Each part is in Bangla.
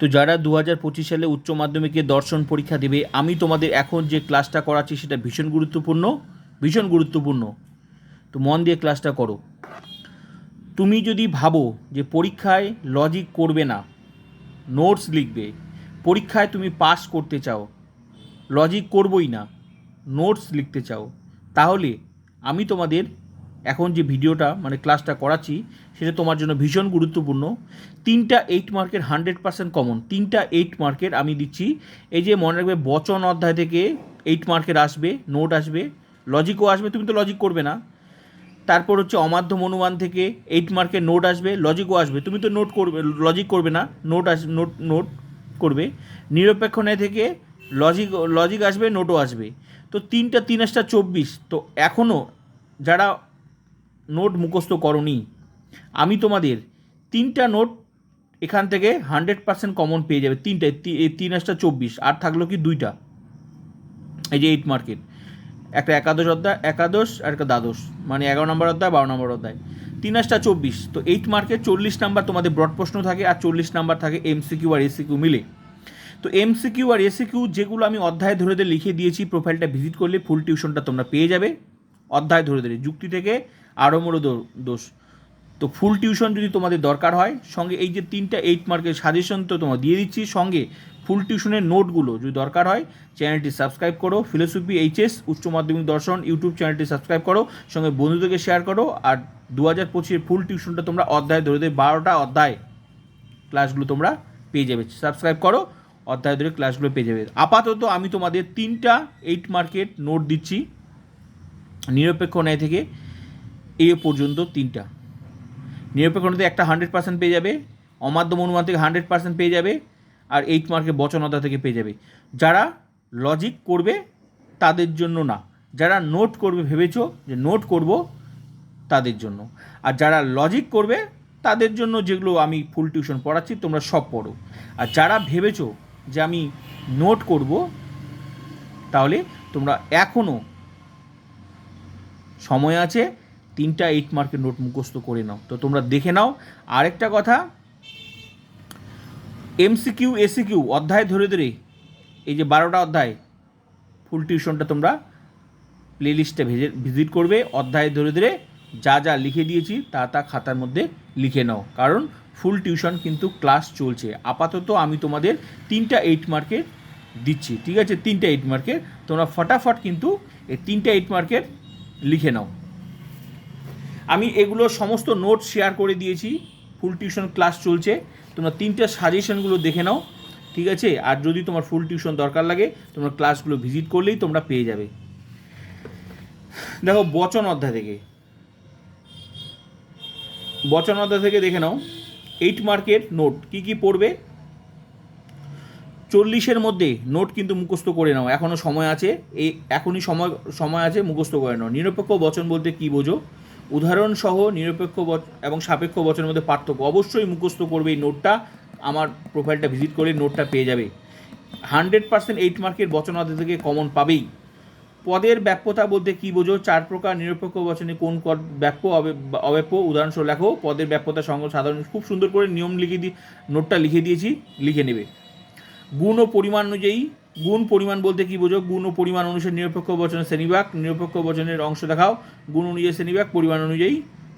তো যারা দু হাজার পঁচিশ সালে উচ্চ মাধ্যমিকে দর্শন পরীক্ষা দেবে, আমি তোমাদের এখন যে ক্লাসটা করাচ্ছি সেটা ভীষণ গুরুত্বপূর্ণ ভীষণ গুরুত্বপূর্ণ। তো মন দিয়ে ক্লাসটা করো। তুমি যদি ভাবো যে পরীক্ষায় লজিক করবে না নোটস লিখবে, পরীক্ষায় তুমি পাস করতে চাও লজিক করবই না নোটস লিখতে চাও, তাহলে আমি তোমাদের এখন যে ভিডিওটা মানে ক্লাসটা করাচ্ছি, সেটা তোমার জন্য ভীষণ গুরুত্বপূর্ণ। তিনটা এইট মার্কের হান্ড্রেড পার্সেন্ট কমন তিনটা এইট মার্কের আমি দিচ্ছি। এই যে মনে রাখবে, বচন অধ্যায় থেকে এইট মার্কের আসবে নোট আসবে লজিকও আসবে, তুমি তো লজিক করবে না। তারপর হচ্ছে অমাধ্যম অনুমান থেকে এইট মার্কের নোট আসবে লজিকও আসবে। তুমি তো নোট করবে লজিক করবে না নোট আস নোট নোট করবে। নিরপেক্ষ ন্যায় থেকে লজিক লজিক আসবে নোটও আসবে। তো তিনটা তিন আসটা চব্বিশ। তো এখনও যারা নোট মুখস্থ করনি। আমি তোমাদের তিনটা নোট এখান থেকে হান্ড্রেড পার্সেন্ট কমন পেয়ে যাবে। তিনটায় তিন আসটা চব্বিশ, আর থাকল কি দুইটা। এই যে এইট মার্কেট একটা একাদশ অধ্যায়, একাদশ আর একটা দ্বাদশ। মানে এগারো নম্বর অধ্যায়, বারো নম্বর অধ্যায়। তিন আসটা চব্বিশ। তো এইট মার্কে চল্লিশ নাম্বার তোমাদের ব্রড প্রশ্ন থাকে, আর চল্লিশ নাম্বার থাকে এমসিকিউ আর এসিকিউ মিলে। তো এমসিকিউ আর এসিকিউ যেগুলো আমি অধ্যায় ধরে ধরে লিখে দিয়েছি প্রোফাইলটা ভিজিট করলে ফুল টিউশনটা তোমরা পেয়ে যাবে। অধ্যায় ধরে ধরে, যুক্তি থেকে মোড়ো দোষ। তো ফুল টিউশন যদি তোমাদের দরকার হয়, সঙ্গে এই যে তিনটা এইট মার্কের সাজেশন তো তোমার দিয়ে দিচ্ছি, সঙ্গে ফুল টিউশনের নোটগুলো যদি দরকার হয় চ্যানেলটি সাবস্ক্রাইব করো ফিলোসফি এইচএস উচ্চ মাধ্যমিক দর্শন ইউটিউব চ্যানেলটি সাবস্ক্রাইব করো, সঙ্গে বন্ধুদেরকে শেয়ার করো, আর দু হাজার পঁচিশের ফুল টিউশনটা তোমরা অধ্যায় ধরে ধরে বারোটা অধ্যায় ক্লাসগুলো তোমরা পেয়ে যাবে। সাবস্ক্রাইব করো, অধ্যায় ধরে ক্লাসগুলো পেয়ে যাবে। আপাতত আমি তোমাদের তিনটা এইট মার্কেট নোট দিচ্ছি। নিরপেক্ষ ন্যায় থেকে এ পর্যন্ত তিনটা। নিরপেক্ষ ন্যায় একটা হান্ড্রেড পার্সেন্ট পেয়ে যাবে, অমাধ্যম অনুমান থেকে হান্ড্রেড পার্সেন্ট পেয়ে যাবে, আর এইট মার্কের বচনতা থেকে পেয়ে যাবে। যারা লজিক করবে, তাদের জন্য না। যারা নোট করবে, ভেবেছো যে নোট করব, তাদের জন্য। আর যারা লজিক করবে, তাদের জন্য যেগুলো আমি ফুল টিউশন পড়াচ্ছি, তোমরা সব পড়ো। আর যারা ভেবেছো যে আমি নোট করব, তাহলে তোমরা এখনও সময় আছে, তিনটা এইট মার্কের নোট মুখস্থ করে নাও। তো তোমরা দেখে নাও। আরেকটা কথা এমসিকিউ এসিকিউ অধ্যায় ধরে ধরে, এই যে বারোটা অধ্যায় ফুল টিউশনটা তোমরা প্লেলিস্টে ভেজে ভিজিট করবে। অধ্যায় ধরে ধরে যা যা লিখে দিয়েছি, তা তা খাতার মধ্যে লিখে নাও। কারণ ফুল টিউশন কিন্তু ক্লাস চলছে। আপাতত আমি তোমাদের তিনটা এইট মার্কের দিচ্ছি। ঠিক আছে? তিনটা এইট মার্কের তোমরা ফটাফট কিন্তু এই তিনটা এইট মার্কের লিখে নাও। আমি এগুলো সমস্ত নোট শেয়ার করে দিয়েছি ফুল টিউশন ক্লাস চলছে। তোমরা তিনটে সাজেশনগুলো দেখে নাও, ঠিক আছে? আর যদি তোমার ফুল টিউশন দরকার লাগে, তোমরা ক্লাসগুলো ভিজিট করলেই তোমরা পেয়ে যাবে। দেখো, বচন অধ্যায় থেকে। বচন অধ্যায় থেকে দেখে নাও। এইট মার্কের নোট কি কি পড়বে? চল্লিশের মধ্যে নোট কিন্তু মুখস্থ করে নাও। এখনও সময় আছে। এই এখনই সময় সময় আছে, মুখস্থ করে নাও। নিরপেক্ষ বচন বলতে কি বোঝো? উদাহরণ সহ নিরপেক্ষ এবং সাপেক্ষ বচনের মধ্যে পার্থক্য। অবশ্যই মুখস্থ করবে এই নোটটা। আমার প্রোফাইলটা ভিজিট করে নোটটা পেয়ে যাবে। হান্ড্রেড পার্সেন্ট এইট মার্কের বচন অধ্যায় থেকে কমন পাবেই। পদের ব্যাপ্যতা বলতে কি বোঝো? চার প্রকার নিরপেক্ষ বচনে কোন পদ ব্যাপ্য, অবে- অব্যাপ্য? উদাহরণস্বরূপ লেখো। পদের ব্যাপ্যতা সঙ্গ সাধারণ খুব সুন্দর করে নিয়ম লিখে দিয়ে নোটটা লিখে দিয়েছি। লিখে নেবে। গুণ ও পরিমাণ অনুযায়ী, গুণ পরিমাণ বলতে কি বোঝো? গুণ ও পরিমাণ অনুসারে নিরপেক্ষ বচনের শ্রেণীবিভাগ, নিরপেক্ষ বচনের অংশ দেখাও, গুণ অনুযায়ী শ্রেণীবিভাগ, পরিমাণ অনুযায়ী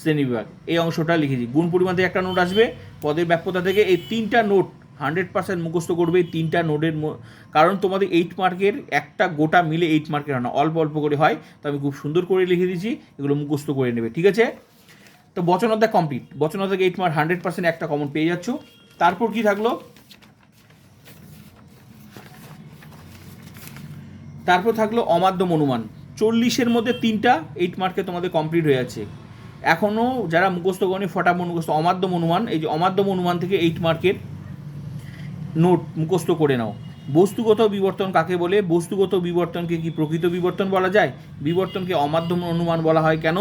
শ্রেণীবিভাগ। এই অংশটা লিখেছি। গুণ পরিমাণ থেকে একটা নোট আসবে, পদের ব্যাপ্যতা থেকে এই তিনটা নোট হান্ড্রেড পার্সেন্ট মুখস্থ করবে এই তিনটা নোটের কারণ তোমাদের এইট মার্কের একটা গোটা মিলে এইট মার্কের হয় না। অল্প অল্প করে হয়, তো আমি খুব সুন্দর করে লিখে দিয়েছি এগুলো মুখস্থ করে নেবে, ঠিক আছে? তো বচন অধ্যায় কমপ্লিট বচন অধ্যায় এইট মার্ক হান্ড্রেড পার্সেন্ট একটা কমন পেয়ে যাচ্ছ। তারপর কি থাকল? তারপর থাকল অমাধ্যম অনুমান চল্লিশের মধ্যে তিনটা এইট মার্কে তোমাদের কমপ্লিট হয়ে যাচ্ছে এখনও যারা মুখস্থ করেনি, ফটাফট মুখস্থ। অমাধ্যম অনুমান এই যে অমাধ্যম অনুমান থেকে এইট মার্কের নোট মুখস্থ করে নাও। বস্তুগত বিবর্তন কাকে বলে? বস্তুগত বিবর্তনকে কি প্রকৃত বিবর্তন বলা যায়? বিবর্তনকে অমাধ্যম অনুমান বলা হয় কেন?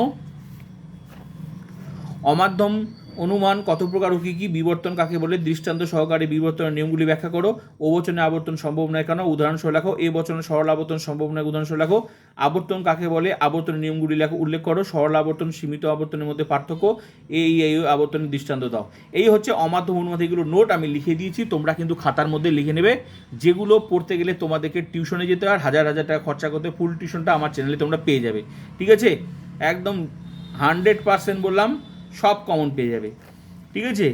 অমাধ্যম অনুমান, কত প্রকার ও কী কী বিবর্তন কাকে বলে? দৃষ্টান্ত সহকারে বিবর্তনের নিয়মগুলি ব্যাখ্যা করো। ও বচনে আবর্তন সম্ভব নয় কেন? উদাহরণসহ লেখো। এ বচনে সরল আবর্তন সম্ভব নয় উদাহরণসহ লেখো। আবর্তন কাকে বলে? আবর্তনের নিয়মগুলি লেখো, উল্লেখ করো। সরল আবর্তন, সীমিত আবর্তনের মধ্যে পার্থক্য। এই এই আবর্তনের দৃষ্টান্ত দাও। এই হচ্ছে অমাধ্যম অনুমাত এগুলো নোট আমি লিখে দিয়েছি। তোমরা কিন্তু খাতার মধ্যে লিখে নেবে। যেগুলো পড়তে গেলে তোমাদেরকে টিউশনে যেতে হয়। হাজার হাজার টাকা খরচা করতে ফুল টিউশনটা আমার চ্যানেলে তোমরা পেয়ে যাবে। ঠিক আছে? একদম হান্ড্রেড পার্সেন্ট বললাম। সব কমন পেয়ে যাবে। ঠিক আছে?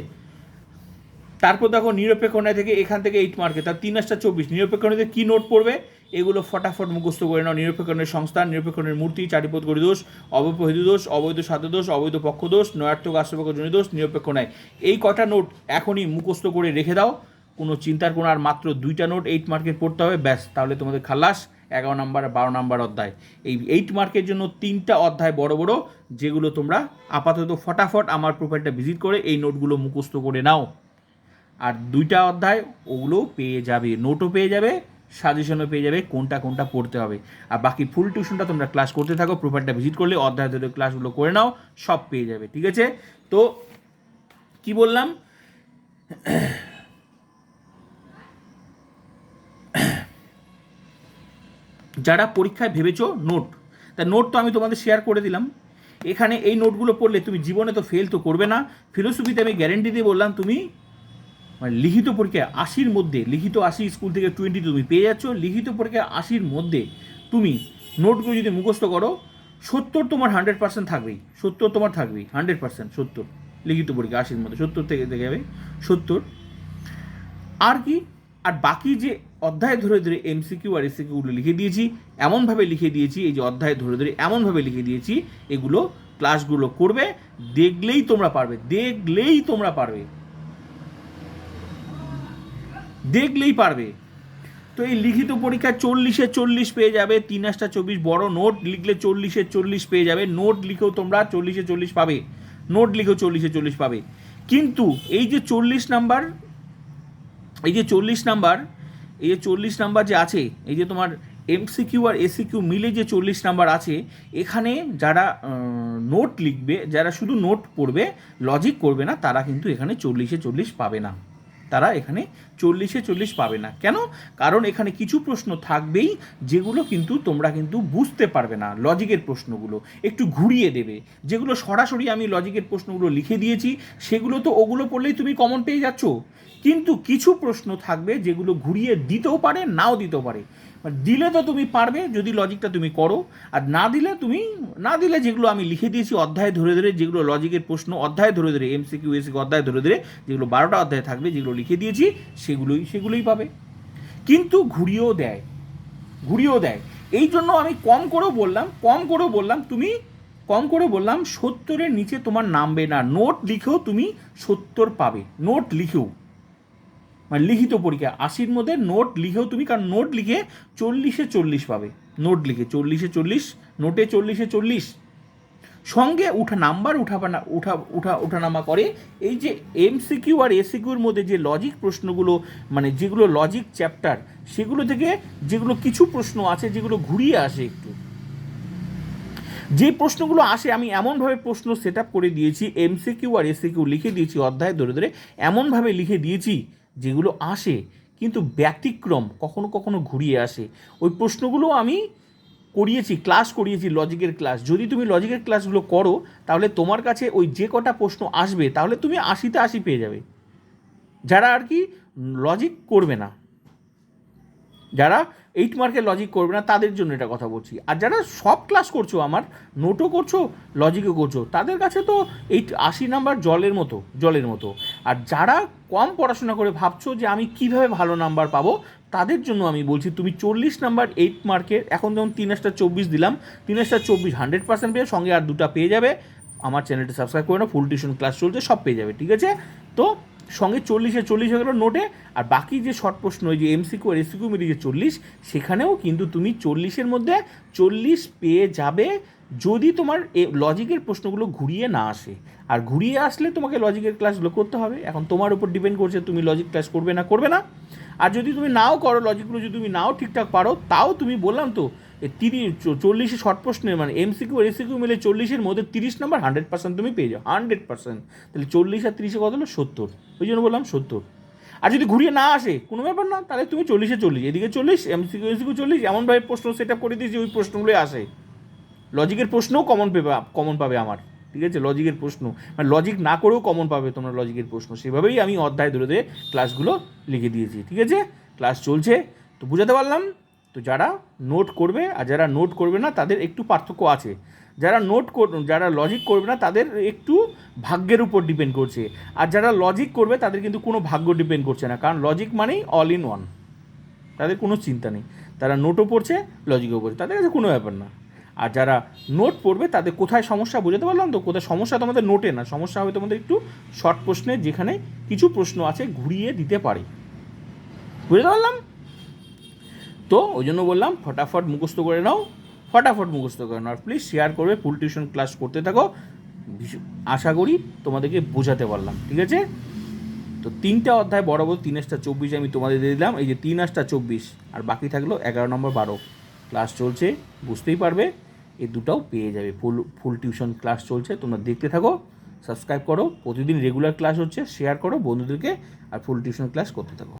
তারপর দেখো নিরপেক্ষ নয় থেকে এখান থেকে এইট মার্কে তার তিন আসটা চব্বিশ। নিরপেক্ষ নয়তে কী নোট পড়বে? এগুলো ফটাফট মুখস্থ করে নাও। নিরপেক্ষণের সংস্থান নিরপেক্ষণের মূর্তি, চারিপদ গরিদোষ দোষ, অবৈধ দোষ, অবৈধ সাধ্য দোষ, অবৈধ পক্ষদোষ নয়ার্থক আশ্রপক্ষ জনিদোষ নিরপেক্ষ নয় এই কটা নোট এখনই মুখস্থ করে রেখে দাও। কোনো চিন্তার কোনো, আর মাত্র দুইটা নোট এইট মার্কের পড়তে হবে, ব্যাস, তাহলে তোমাদের খালাস, এগারো নাম্বার বারো নাম্বার অধ্যায়। এই এইট মার্কের জন্য তিনটা অধ্যায় বড় বড়, যেগুলো তোমরা আপাতত ফটাফট আমার প্রোফাইলটা ভিজিট করে এই নোটগুলো মুখস্থ করে নাও। আর দুইটা অধ্যায়, ওগুলো পেয়ে যাবে, নোটও পেয়ে যাবে সাজেশনও পেয়ে যাবে, কোনটা কোনটা পড়তে হবে। আর বাকি ফুল টিউশনটা তোমরা ক্লাস করতে থাকো প্রোফাইলটা ভিজিট করলে অধ্যায় ধরে ক্লাসগুলো করে নাও, সব পেয়ে যাবে, ঠিক আছে? তো, কি বললাম? যারা পরীক্ষায় ভেবেছো নোট তা নোট তো আমি তোমাদের শেয়ার করে দিলাম। এখানে এই নোটগুলো পড়লে তুমি জীবনে তো ফেল তো করবে না। ফিলোসফিতে আমি গ্যারেন্টি দিয়ে বললাম, তুমি মানে লিখিত পরীক্ষায় আশির মধ্যে, লিখিত আশি স্কুল থেকে টোয়েন্টি তুমি পেয়ে যাচ্ছ, লিখিত পরীক্ষায় আশির মধ্যে তুমি নোটগুলো যদি মুখস্থ করো, সত্তর তোমার হান্ড্রেড পার্সেন্ট থাকবেই, সত্তর তোমার থাকবেই হান্ড্রেড পার্সেন্ট সত্তর। লিখিত পরীক্ষা আশির মধ্যে, সত্তর থেকে থেকে যাবে, সত্তর। আর কি? আর বাকি যে অধ্যায় ধরে ধরে এমসিকিউ আর এসিকিউগুলো লিখে দিয়েছি, এমনভাবে লিখে দিয়েছি, এই যে অধ্যায় ধরে ধরে এমনভাবে লিখে দিয়েছি, এগুলো ক্লাসগুলো করবে, দেখলেই তোমরা পারবে, দেখলেই তোমরা পারবে। দেখলেই পারবে। তো এই লিখিত পরীক্ষায় চল্লিশে চল্লিশ পেয়ে যাবে তিন আসটা চব্বিশ, বড় নোট লিখলে চল্লিশে চল্লিশ পেয়ে যাবে, নোট লিখেও তোমরা চল্লিশে চল্লিশ পাবে, নোট লিখেও চল্লিশে চল্লিশ পাবে। কিন্তু এই যে চল্লিশ নাম্বার, এই যে চল্লিশ নাম্বার এই যে চল্লিশ নাম্বার যে আছে, এই যে তোমার এমসিকিউ আর এসিকিউ মিলে যে চল্লিশ নাম্বার আছে, এখানে যারা নোট লিখবে, যারা শুধু নোট পড়বে লজিক করবে না, তারা কিন্তু এখানে চল্লিশে চল্লিশ পাবে না। তারা এখানে চল্লিশে চল্লিশ পাবে না। কেন? কারণ এখানে কিছু প্রশ্ন থাকবেই, যেগুলো কিন্তু তোমরা কিন্তু বুঝতে পারবে না লজিকের প্রশ্নগুলো। একটু ঘুরিয়ে দেবে। যেগুলো সরাসরি আমি লজিকের প্রশ্নগুলো লিখে দিয়েছি, সেগুলো তো ওগুলো পড়লেই তুমি কমন পেয়ে যাচ্ছ। কিন্তু কিছু প্রশ্ন থাকবে যেগুলো ঘুরিয়ে দিতেও পারে, নাও দিতেও পারে। দিলে তো তুমি পারবে, যদি লজিকটা তুমি করো। আর না দিলে তুমি, না দিলে যেগুলো আমি লিখে দিয়েছি অধ্যায় ধরে ধরে, যেগুলো লজিকের প্রশ্ন অধ্যায় ধরে ধরে এমসিকিউ এসিকিউ অধ্যায় ধরে ধরে, যেগুলো বারোটা অধ্যায় থাকবে, যেগুলো লিখে দিয়েছি, সেগুলোই সেগুলোই পাবে। কিন্তু ঘুরিয়েও দেয় ঘুরিয়েও দেয়। এই জন্য আমি কম করেও বললাম, কম করেও বললাম, তুমি কম করে বললাম, সত্তরের নিচে তোমার নামবে না। নোট লিখেও তুমি সত্তর পাবে। নোট লিখেও। মানে লিখিত পরীক্ষা। আশির মধ্যে নোট লিখেও তুমি, কারণ নোট লিখে চল্লিশে চল্লিশ পাবে। নোট লিখে চল্লিশে চল্লিশ, নোটে চল্লিশে চল্লিশ। সঙ্গে উঠা নাম্বার উঠাবা না উঠা উঠা ওঠানামা করে। এই যে এমসিকিউ আর এসিকিউর মধ্যে যে লজিক প্রশ্নগুলো মানে যেগুলো লজিক চ্যাপ্টার সেগুলো থেকে যেগুলো কিছু প্রশ্ন আছে, যেগুলো ঘুরিয়ে আসে একটু। যে প্রশ্নগুলো আসে, আমি এমনভাবে প্রশ্ন সেট করে দিয়েছি এমসিকিউ আর এসিকিউ লিখে দিয়েছি, অধ্যায় ধরে ধরে এমনভাবে লিখে দিয়েছি যেগুলো আসে কিন্তু ব্যতিক্রম, কখনো কখনো ঘুরিয়ে আসে। ওই প্রশ্নগুলো আমি করিয়েছি ক্লাস করিয়েছি লজিকের ক্লাস যদি তুমি লজিকের ক্লাসগুলো করো, তাহলে তোমার কাছে ওই যে কটা প্রশ্ন আসবে, তাহলে তুমি আশিতে আশি পেয়ে যাবে। যারা আর কি লজিক করবে না, যারা এইট মার্কের লজিক করবে না, তাদের জন্য এটা কথা বলছি। আর যারা সব ক্লাস করছ আমার নোটও করছ লজিকও করছ, তাদের কাছে তো এইট আশি নাম্বার জলের মতো জলের মতো। আর যারা কম পড়াশোনা করে ভাবছ যে আমি কীভাবে ভালো নাম্বার পাবো, তাদের জন্য আমি বলছি তুমি চল্লিশ নাম্বার এইট মার্কের এখন যেমন তিন আসটা চব্বিশ দিলাম, তিন আসটা চব্বিশ হান্ড্রেড পার্সেন্ট পেয়ে সঙ্গে আর দুটা পেয়ে যাবে। আমার চ্যানেলটি সাবস্ক্রাইব করে না ফুল টিউশন ক্লাস চলছে, সব পেয়ে যাবে, ঠিক আছে? তো সঙ্গে চল্লিশে চল্লিশ হয়ে গেলো নোটে। আর বাকি যে শর্ট প্রশ্ন যে এমসিকিউ আর এসিকিউ মিলিয়ে চল্লিশ, সেখানেও কিন্তু তুমি চল্লিশের মধ্যে চল্লিশ পেয়ে যাবে যদি তোমার লজিকের প্রশ্নগুলো ঘুরিয়ে না আসে। আর ঘুরিয়ে আসলে তোমাকে লজিকের ক্লাসগুলো করতে হবে। এখন তোমার উপর ডিপেন্ড করছে তুমি লজিক ক্লাস করবে না করবে না। আর যদি তুমি নাও করো লজিকগুলো যদি তুমি নাও ঠিকঠাক পারো, তাও তুমি বললাম তো তিরিশ চল্লিশে শর্ট প্রশ্নের মানে এমসিকিউ আর এসিকিউ মিলে চল্লিশের মধ্যে তিরিশ নাম্বার হান্ড্রেড পার্সেন্ট তুমি পেয়ে যাও হান্ড্রেড পার্সেন্ট তাহলে চল্লিশ আর তিরিশে কত হলো? সত্তর। ওই জন্য বললাম সত্তর। আর যদি ঘুরিয়ে না আসে, কোনো ব্যাপার না, তাহলে তুমি চল্লিশে চল্লিশ, এদিকে চল্লিশ এমসিকিউ এসিকিউ চল্লিশ এমনভাবে প্রশ্ন সেট আপ করে দিয়েছি ওই প্রশ্নগুলোই আসে। লজিকের প্রশ্নও কমন পেবে কমন পাবে আমার, ঠিক আছে? লজিকের প্রশ্ন মানে লজিক না করেও কমন পাবে তোমরা লজিকের প্রশ্ন। সেভাবেই আমি অধ্যায় ধরে ধরে ক্লাসগুলো লিখে দিয়েছি, ঠিক আছে? ক্লাস চলছে, তো বুঝাতে পারলাম? তো যারা নোট করবে আর যারা নোট করবে না, তাদের একটু পার্থক্য আছে। যারা নোট কর, যারা লজিক করবে না, তাদের একটু ভাগ্যের উপর ডিপেন্ড করছে। আর যারা লজিক করবে, তাদের কিন্তু কোনো ভাগ্য ডিপেন্ড করছে না, কারণ লজিক মানেই অল ইন ওয়ান তাদের কোনো চিন্তা নেই। তারা নোটও পড়ছে লজিকও পড়ছে, তাদের কাছে কোনো ব্যাপার না। আর যারা নোট পড়বে, তাদের কোথায় সমস্যা বুঝতে পারলাম তো? কোথায় সমস্যা তোমাদের নোটে না, সমস্যা হবে তোমাদের একটু শর্ট প্রশ্নে, যেখানে কিছু প্রশ্ন আছে, ঘুরিয়ে দিতে পারে। বুঝতে পারলাম? তো ওই জন্য বললাম, ফটাফট মুখস্থ করে নাও, ফটাফট মুখস্থ করে নাও। আর প্লিজ শেয়ার করবে ফুল টিউশন ক্লাস করতে থাকো। আশা করি তোমাদেরকে বোঝাতে পারলাম, ঠিক আছে? তো তিনটা অধ্যায় বরাবর তিন আসটা চব্বিশ আমি তোমাদের দিয়ে দিলাম। এই যে তিন আসটা চব্বিশ, আর বাকি থাকল এগারো নম্বর বারো। ক্লাস চলছে, বুঝতেই পারবে এই দুটাও পেয়ে যাবে। ফুল ফুল টিউশন ক্লাস চলছে, তোমরা দেখতে থাকো সাবস্ক্রাইব করো। প্রতিদিন রেগুলার ক্লাস হচ্ছে শেয়ার করো বন্ধুদেরকে, আর ফুল টিউশন ক্লাস করতে থাকো।